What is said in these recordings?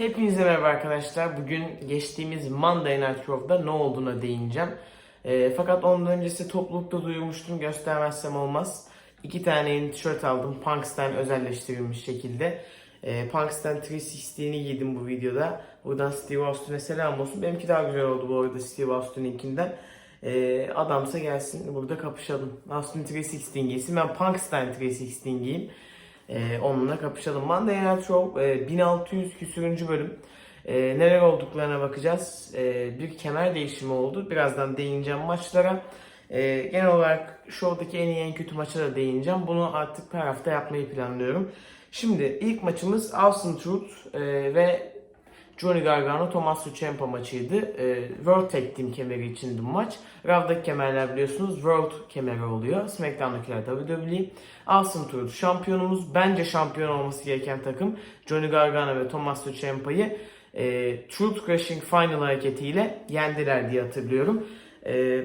Hepinize merhaba arkadaşlar. Bugün geçtiğimiz Monday Night Raw'da ne olduğuna değineceğim. Ee, fakat ondan öncesi toplulukta duyurmuştum. Göstermezsem olmaz. İki tane yeni tişört aldım. Punks'tan özelleştirilmiş şekilde. Ee, Punks'tan 360'ni giydim bu videoda. Buradan Steve Austin'e selam olsun. Benimki daha güzel oldu bu arada Steve Austin'inkinden. Ee, adamsa gelsin burada kapışalım. Austin 316 giysin. Ben Punks'tan 316 giyeyim. Ee, onunla kapışalım. Monday Night Raw e, 1600 küsürüncü bölüm. Ee, neler olduklarına bakacağız. Ee, bir kemer değişimi oldu. Birazdan değineceğim maçlara. Ee, genel olarak show'daki en iyi en kötü maça da değineceğim. Bunu artık her hafta yapmayı planlıyorum. Şimdi ilk maçımız Austin Truth e, ve Johnny Gargano Tommaso Ciampa maçıydı. Ee, World Tag Team kemeri içindi bu maç. Raw'daki kemerler biliyorsunuz World kemeri oluyor. SmackDown'dakiler WWE. Austin Truth şampiyonumuz. Bence şampiyon olması gereken takım Johnny Gargano ve Tommaso Ciampa'yı e, Truth Crushing Final hareketiyle yendiler diye hatırlıyorum. E,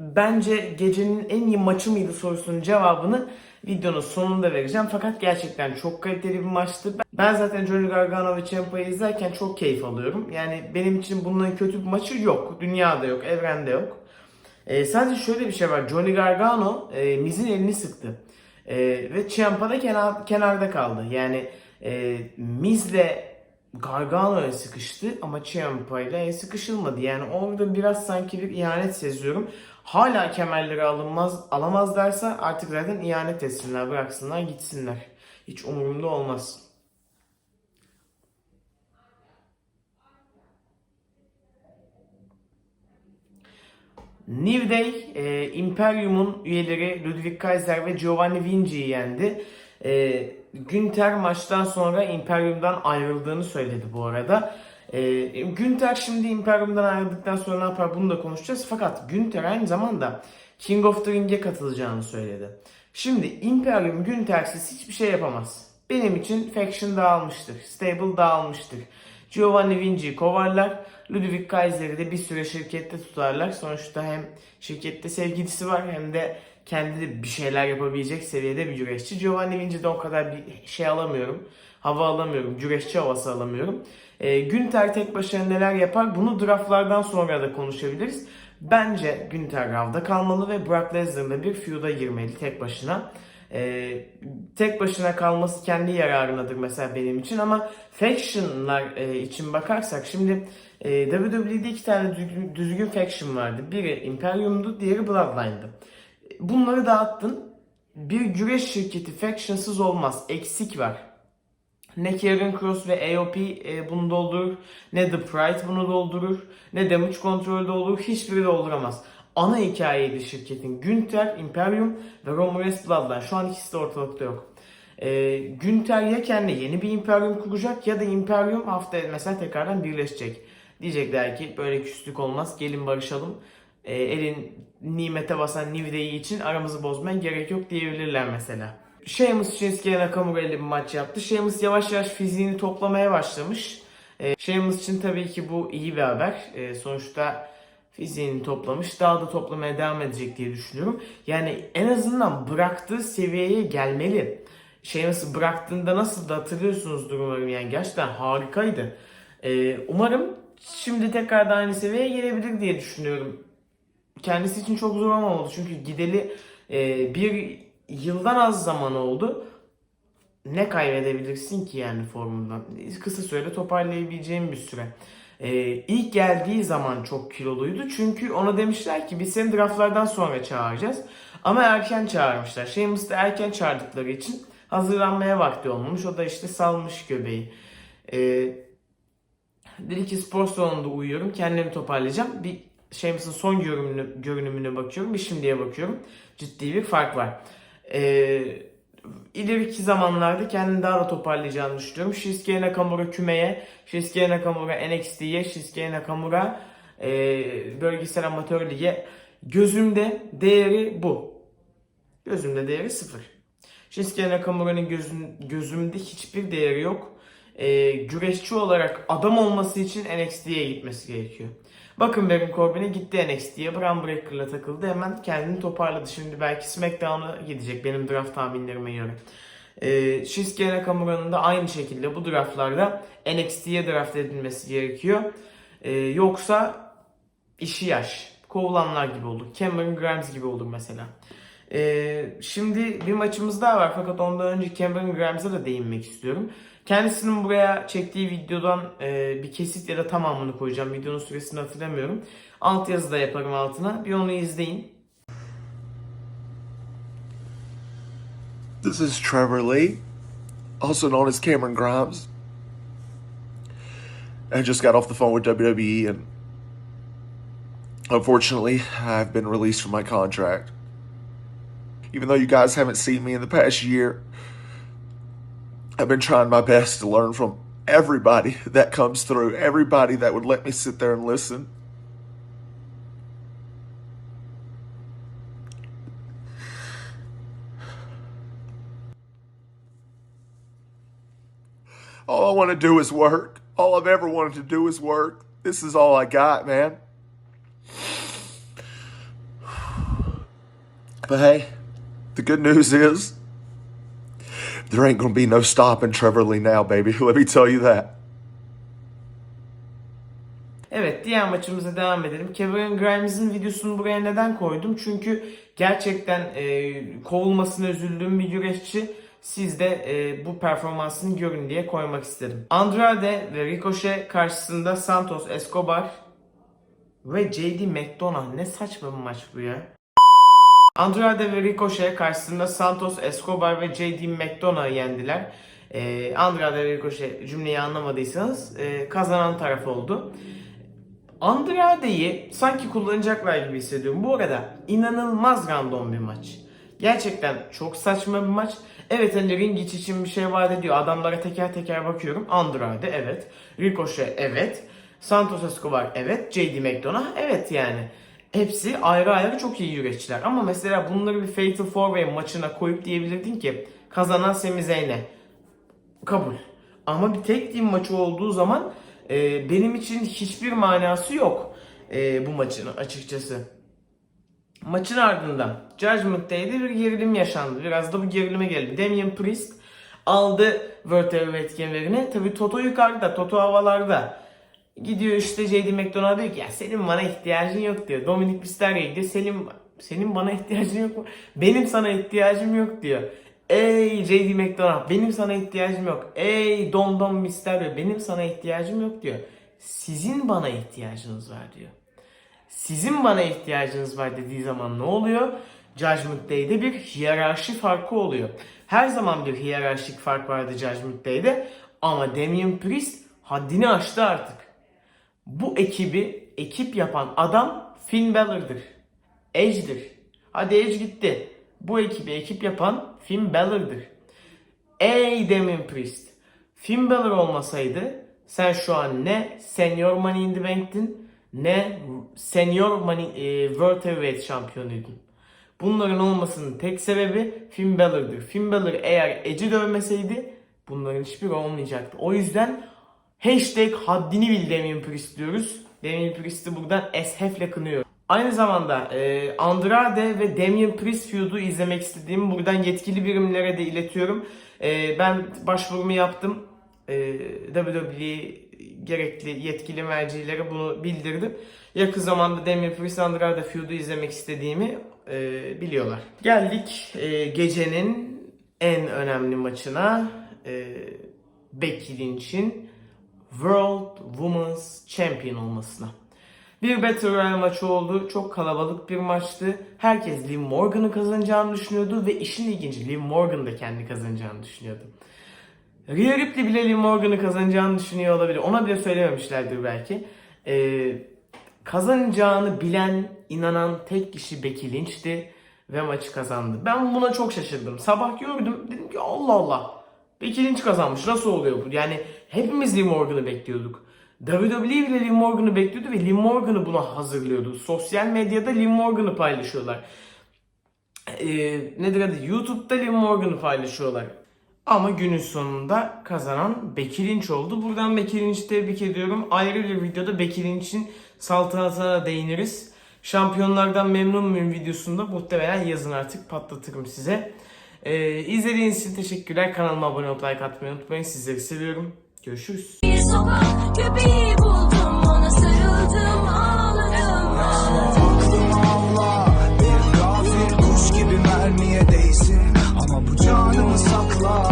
bence gecenin en iyi maçı mıydı sorusunun cevabını videonun sonunda vereceğim. Fakat gerçekten çok kaliteli bir maçtı. Ben zaten Johnny Gargano ve Ciampa'yı izlerken çok keyif alıyorum. Yani benim için bunların kötü bir maçı yok. Dünyada yok, evrende yok. Ee, sadece şöyle bir şey var. Johnny Gargano e, Miz'in elini sıktı. E, ve Ciampa da kenar, kenarda kaldı. Yani e, Miz'le Gargano'ya sıkıştı ama Ciampa ile sıkışılmadı. Yani orada biraz sanki bir ihanet seziyorum. Hala kemerleri alınmaz, alamazlarsa artık zaten ihanet etsinler, bıraksınlar, gitsinler. Hiç umurumda olmaz. New Day, e, Imperium'un üyeleri Ludwig Kaiser ve Giovanni Vinci'yi yendi. E, Günther maçtan sonra Imperium'dan ayrıldığını söyledi bu arada. E, Günther şimdi Imperium'dan ayrıldıktan sonra ne yapar bunu da konuşacağız. Fakat Günther aynı zamanda King of the Ring'e katılacağını söyledi. Şimdi Imperium Günther'siz hiçbir şey yapamaz. Benim için Faction dağılmıştır. Stable dağılmıştır. Giovanni Vinci'yi kovarlar. Ludwig Kaiser'i de bir süre şirkette tutarlar. Sonuçta hem şirkette sevgilisi var hem de kendi de bir şeyler yapabilecek seviyede bir güreşçi. Giovanni Vinci'de o kadar bir şey alamıyorum. Hava alamıyorum. Güreşçi havası alamıyorum. E, Günther tek başına neler yapar? Bunu draftlardan sonra da konuşabiliriz. Bence Günther Rav'da kalmalı ve Brock Lesnar'la bir feud'a girmeli tek başına. Ee, tek başına kalması kendi yararınadır mesela benim için ama factionlar e, için bakarsak şimdi e, WWE'de iki tane düzgün, düzgün faction vardı. Biri Imperium'du, diğeri Bloodline'dı. Bunları dağıttın. Bir güreş şirketi factionsız olmaz. Eksik var. Ne Karen Cross ve AOP e, bunu doldurur. Ne The Pride bunu doldurur. Ne Damage Control doldurur. Hiçbiri dolduramaz. Ana hikayeydi şirketin. Günther, Imperium ve Reigns Bloodline. Şu an ikisi de ortalıkta yok. E, Günther ya kendi yeni bir Imperium kuracak ya da Imperium haftaya mesela tekrardan birleşecek. Diyecekler ki böyle küslük olmaz gelin barışalım. E, elin nimete basan New Day için aramızı bozmaya gerek yok diyebilirler mesela. Sheamus Shinsuke Nakamura ile bir maç yaptı. Sheamus yavaş yavaş fiziğini toplamaya başlamış. E, Sheamus için tabii ki bu iyi bir haber. E, sonuçta fiziğini toplamış. Daha da toplamaya devam edecek diye düşünüyorum. Yani en azından bıraktığı seviyeye gelmeli. Sheamus'ı bıraktığında nasıl da hatırlıyorsunuzdur umarım yani gerçekten harikaydı. E, umarım şimdi tekrar da aynı seviyeye gelebilir diye düşünüyorum. Kendisi için çok zor olmamalı çünkü gideli e, bir yıldan az zaman oldu. Ne kaybedebilirsin ki yani formundan? Kısa sürede toparlayabileceğim bir süre. Ee, ilk geldiği zaman çok kiloluydu. Çünkü ona demişler ki biz seni draftlardan sonra çağıracağız. Ama erken çağırmışlar. Sheamus'u da erken çağırdıkları için hazırlanmaya vakti olmamış. O da işte salmış göbeği. Ee, dedi ki spor salonunda uyuyorum. Kendimi toparlayacağım. Bir Sheamus'un son görünümüne, görünümüne bakıyorum. Bir şimdiye bakıyorum. Ciddi bir fark var. Ee, ileriki zamanlarda kendini daha da toparlayacağını düşünüyorum. Shinsuke Nakamura kümeye, Shinsuke Nakamura NXT'ye, Shinsuke Nakamura e, bölgesel amatör lige gözümde değeri bu. Gözümde değeri sıfır. Shinsuke Nakamura'nın gözün, gözümde hiçbir değeri yok. E, güreşçi olarak adam olması için NXT'ye gitmesi gerekiyor. Bakın Baron Corbin'e gitti NXT'ye. Braun Breaker'la takıldı. Hemen kendini toparladı. Şimdi belki SmackDown'a gidecek benim draft tahminlerime göre. E, Shinsuke Nakamura'nın da aynı şekilde bu draftlarda NXT'ye draft edilmesi gerekiyor. E, yoksa işi yaş. Kovulanlar gibi olur. Cameron Grimes gibi olur mesela. Ee, şimdi bir maçımız daha var fakat ondan önce Cameron Grimes'a da değinmek istiyorum. Kendisinin buraya çektiği videodan e, bir kesit ya da tamamını koyacağım. Videonun süresini hatırlamıyorum. Alt yazı da yaparım altına. Bir onu izleyin. This is Trevor Lee, also known as Cameron Grimes. I just got off the phone with WWE, and unfortunately, I've been released from my contract. Even though you guys haven't seen me in the past year, I've been trying my best to learn from everybody that comes through, everybody that would let me sit there and listen. All I want to do is work. All I've ever wanted to do is work. This is all I got, man. But hey, the good news is there ain't going to be no stopping Trevor Lee now, baby. Let me tell you that. Evet diğer maçımıza devam edelim. Cameron Grimes'in videosunu buraya neden koydum? Çünkü gerçekten e, kovulmasına üzüldüğüm bir güreşçi. Siz de e, bu performansını görün diye koymak istedim. Andrade ve Ricochet karşısında Santos Escobar ve JD McDonough. Ne saçma bir maç bu ya. Andrade ve Ricochet karşısında Santos Escobar ve JD McDonough'ı yendiler. Ee, Andrade ve Ricochet cümleyi anlamadıysanız e, kazanan taraf oldu. Andrade'yi sanki kullanacaklar gibi hissediyorum. Bu arada inanılmaz random bir maç. Gerçekten çok saçma bir maç. Evet hani ring iç için bir şey vaat ediyor. Adamlara teker teker bakıyorum. Andrade evet. Ricochet evet. Santos Escobar evet. JD McDonough evet yani. Hepsi ayrı ayrı çok iyi güreşçiler. Ama mesela bunları bir Fatal 4-Way maçına koyup diyebilirdin ki kazanan Sami Zayn'e. Kabul. Ama bir tek team maçı olduğu zaman e, benim için hiçbir manası yok e, bu maçın açıkçası. Maçın ardından Judgment Day'de bir gerilim yaşandı. Biraz da bu gerilime geldi. Damian Priest aldı World Heavyweight kemerini. Tabi Toto yukarıda, Toto havalarda. Gidiyor işte JD McDonough diyor ki ya senin bana ihtiyacın yok diyor. Dominic Mysterio gidiyor. Senin, senin bana ihtiyacın yok mu? Benim sana ihtiyacım yok diyor. Ey JD McDonough benim sana ihtiyacım yok. Ey Dom Dom Mysterio benim sana ihtiyacım yok diyor. Sizin bana ihtiyacınız var diyor. Sizin bana ihtiyacınız var dediği zaman ne oluyor? Judgment Day'de bir hiyerarşi farkı oluyor. Her zaman bir hiyerarşik fark vardı Judgment Day'de ama Damian Priest haddini aştı artık. Bu ekibi ekip yapan adam Finn Balor'dır. Edge'dir. Hadi Edge gitti. Bu ekibi ekip yapan Finn Balor'dır. Ey Damian Priest. Finn Balor olmasaydı sen şu an ne Senior Money in the Bank'tin ne Senior Money e, World Heavyweight şampiyonuydun. Bunların olmasının tek sebebi Finn Balor'dır. Finn Balor eğer Edge'i dövmeseydi bunların hiçbiri olmayacaktı. O yüzden hashtag haddini bil Damian Priest diyoruz. Damian Priest'i buradan eshefle kınıyor. Aynı zamanda e, Andrade ve Damian Priest feud'u izlemek istediğimi buradan yetkili birimlere de iletiyorum. E, ben başvurumu yaptım. E, WWE gerekli yetkili mercilere bunu bildirdim. Yakın zamanda Damian Priest Andrade feud'u izlemek istediğimi e, biliyorlar. Geldik e, gecenin en önemli maçına. E, Becky Lynch'in World Women's Champion olmasına. Bir Battle Royale maçı oldu. Çok kalabalık bir maçtı. Herkes Liv Morgan'ı kazanacağını düşünüyordu ve işin ilginci Liv Morgan da kendi kazanacağını düşünüyordu. Rhea Ripley bile Liv Morgan'ı kazanacağını düşünüyor olabilir. Ona bile söylememişlerdir belki. Ee, kazanacağını bilen, inanan tek kişi Becky Lynch'ti ve maçı kazandı. Ben buna çok şaşırdım. Sabah gördüm dedim ki Allah Allah. Becky Lynch kazanmış. Nasıl oluyor bu? Yani hepimiz Liv Morgan'ı bekliyorduk. WWE bile Liv Morgan'ı bekliyordu ve Liv Morgan'ı buna hazırlıyordu. Sosyal medyada Liv Morgan'ı paylaşıyorlar. Ee, nedir adı? YouTube'da Liv Morgan'ı paylaşıyorlar. Ama günün sonunda kazanan Becky Lynch oldu. Buradan Becky Lynch'i tebrik ediyorum. Ayrı bir videoda Becky Lynch'in saltanatına değiniriz. Şampiyonlardan memnun muyum videosunda muhtemelen yazın artık patlatırım size. Ee, izlediğiniz için teşekkürler. Kanalıma abone olup like atmayı unutmayın. Sizleri seviyorum. Görüşürüz. Bir sokak köpeği buldum ona sarıldım ağladım. Allah bir kafir kuş gibi mermiye değsin ama bu canımı sakla.